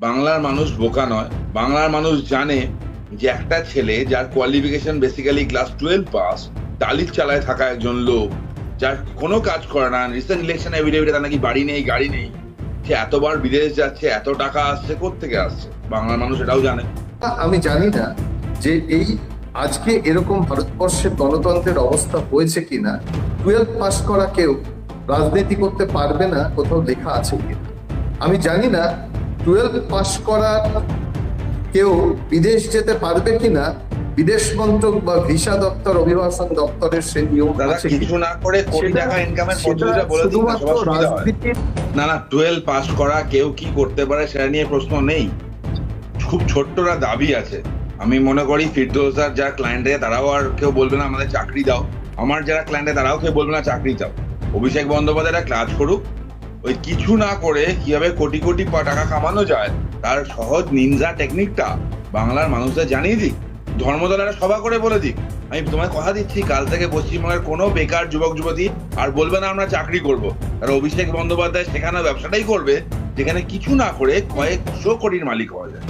বাংলার মানুষ বোকা নয়। বাংলার মানুষ জানে যে একটা ছেলে যার qualification basically class twelve pass টালির চালায় থাকা একজন লোক, যার কোনো কাজ করে না রিসেন্ট ইলেকশন এভিডেভিডে তার নাকি বাড়ি নেই, গাড়ি নেই। সে এতবার বিদেশ যাচ্ছে, এত টাকা আসছে থেকে আসছে? বাংলার মানুষ এটাও জানে। আমি জানি না যে এই আজকে এরকম ভারতবর্ষের গণতন্ত্রের অবস্থা হয়েছে কিনা। টুয়েলভ পাস করা কেউ রাজনীতি করতে পারবে না, কোথাও লেখা আছে কিনা। আমি জানি না টুয়েলভ পাস করা কেউ বিদেশ যেতে পারবে কিনা? বিদেশ মন্ত্রক বা ভিসা দপ্তর অভিবাসন দপ্তরের সে নিয়ম আছে কিছু না করে কোটি সেটা- টাকা ইনকামের পদ্ধতিটা বলে দিন না না টুয়েলভ পাস করা কেউ কি করতে পারে সেটা নিয়ে প্রশ্ন নেই। খুব ছোট্টরা দাবি আছে। আমি মনে করি ফিরদৌসার যারা ক্লায়েন্টে তারাও আর কেউ বলবে না আমাদের চাকরি দাও। আমার যারা ক্লায়েন্টে তারাও কেউ বলবে না চাকরি দাও অভিষেক বন্দ্যোপাধ্যায় একটা কাজ করুক ওই কিছু না করে কীভাবে কোটি কোটি টাকা কামানো যায়? তার সহজ নিনজা টেকনিকটা বাংলার মানুষদের জানিয়ে দিক। ধর্মদলারা সভা করে বলে দিক। আমি তোমায় কথা দিচ্ছি, কাল থেকে পশ্চিমবঙ্গের কোনো বেকার যুবক যুবতী আর বলবে না আমরা চাকরি করব। আর অভিষেক বন্দ্যোপাধ্যায় সেখানে ব্যবসাটাই করবে, যেখানে কিছু না করে কয়েকশো কোটির মালিক হওয়া যায়।